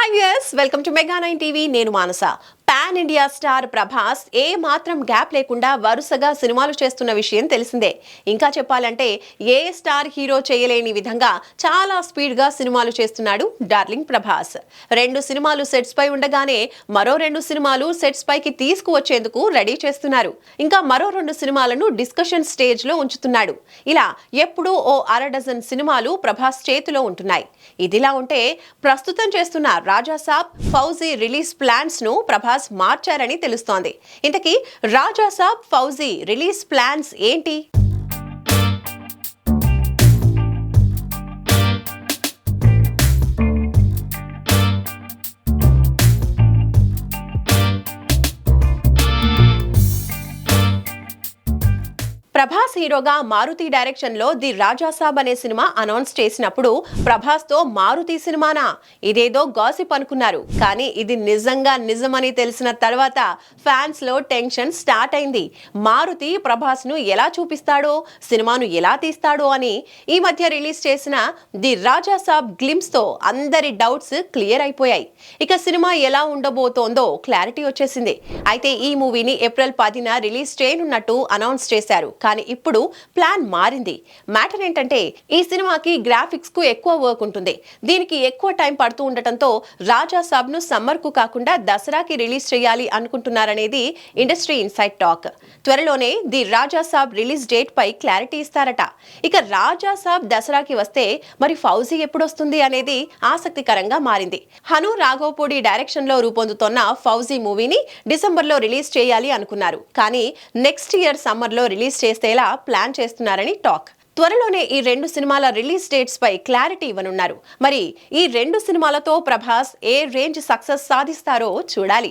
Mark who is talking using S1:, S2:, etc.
S1: Hi yes welcome to mega nine TV నేను Manasa. Pan India star Prabhas ఏ మాత్రం gap లేకుండా వరుసగా సినిమాలు చేస్తున్న విషయం తెలిసిందే. ఇంకా చెప్పాలంటే ఏ స్టార్ హీరో చేయలేని విధంగా చాలా స్పీడ్గా సినిమాలు చేస్తున్నాడు డార్లింగ్ ప్రభాస్. రెండు సినిమాలు సెట్స్ పై ఉండగానే మరో రెండు సినిమాలు సెట్స్ పైకి తీసుకువచ్చేందుకు రెడీ చేస్తున్నారు. ఇంకా మరో రెండు సినిమాలను డిస్కషన్ స్టేజ్లో ఉంచుతున్నాడు. ఇలా ఎప్పుడూ ఓ అర డజన్ సినిమాలు ప్రభాస్ చేతిలో ఉంటున్నాయి. ఇదిలా ఉంటే ప్రస్తుతం చేస్తున్న రాజాసాబ్ ఫౌజీ రిలీజ్ ప్లాన్స్ను ప్రభాస్ మార్చారని తెలుస్తోంది. ఇంతకీ రాజాసాబ్ ఫౌజీ రిలీజ్ ప్లాన్స్ ఏంటి? ప్రభాస్ హీరోగా మారుతి డైరెక్షన్లో ది రాజాసాబ్ అనే సినిమా అనౌన్స్ చేసినప్పుడు ప్రభాస్తో మారుతి సినిమానా? ఇదేదో గాసిప్ అనుకున్నారు. కానీ ఇది నిజంగా నిజమని తెలిసిన తర్వాత ఫ్యాన్స్లో టెన్షన్ స్టార్ట్ అయింది. మారుతి ప్రభాస్ను ఎలా చూపిస్తాడో సినిమాను ఎలా తీస్తాడో అని ఈ మధ్య రిలీజ్ చేసిన ది రాజాసాబ్ గ్లిమ్స్తో అందరి డౌట్స్ క్లియర్ అయిపోయాయి. ఇక సినిమా ఎలా ఉండబోతోందో క్లారిటీ వచ్చేసింది. అయితే ఈ మూవీని ఏప్రిల్ పదిన రిలీజ్ చేయనున్నట్టు అనౌన్స్ చేశారు. కానీ ఇప్పుడు ప్లాన్ మారింది. మ్యాటర్ ఏంటంటే ఈ సినిమాకి గ్రాఫిక్స్కు ఎక్కువ వర్క్ ఉంటుంది. దీనికి ఎక్కువ టైం పడుతూ ఉండటంతో రాజా సాబ్ను సమ్మర్కు కాకుండా దసరాకి రిలీజ్ చేయాలి అనుకుంటున్నారనేది ఇండస్ట్రీ ఇన్సైట్ టాక్. త్వరలోనే the Raja Saab release date pi clarity ఇస్తారట. ఇక రాజా సాబ్ దసరాకి వస్తే మరి ఫౌజీ ఎప్పుడొస్తుంది అనేది ఆసక్తికరంగా మారింది. హను రాఘవపూడి డైరెక్షన్లో రూపొందుతోన్న ఫౌజీ మూవీని డిసెంబర్లో రిలీజ్ చేయాలి అనుకున్నారు. కానీ నెక్స్ట్ ఇయర్ సమ్మర్లో రిలీజ్ చేసేలా ప్లాన్ చేస్తున్నారని టాక్. త్వరలోనే ఈ రెండు సినిమాల రిలీజ్ డేట్స్ పై క్లారిటీ ఇవ్వనున్నారు. మరి ఈ రెండు సినిమాలతో ప్రభాస్ ఏ రేంజ్ సక్సెస్ సాధిస్తారో చూడాలి.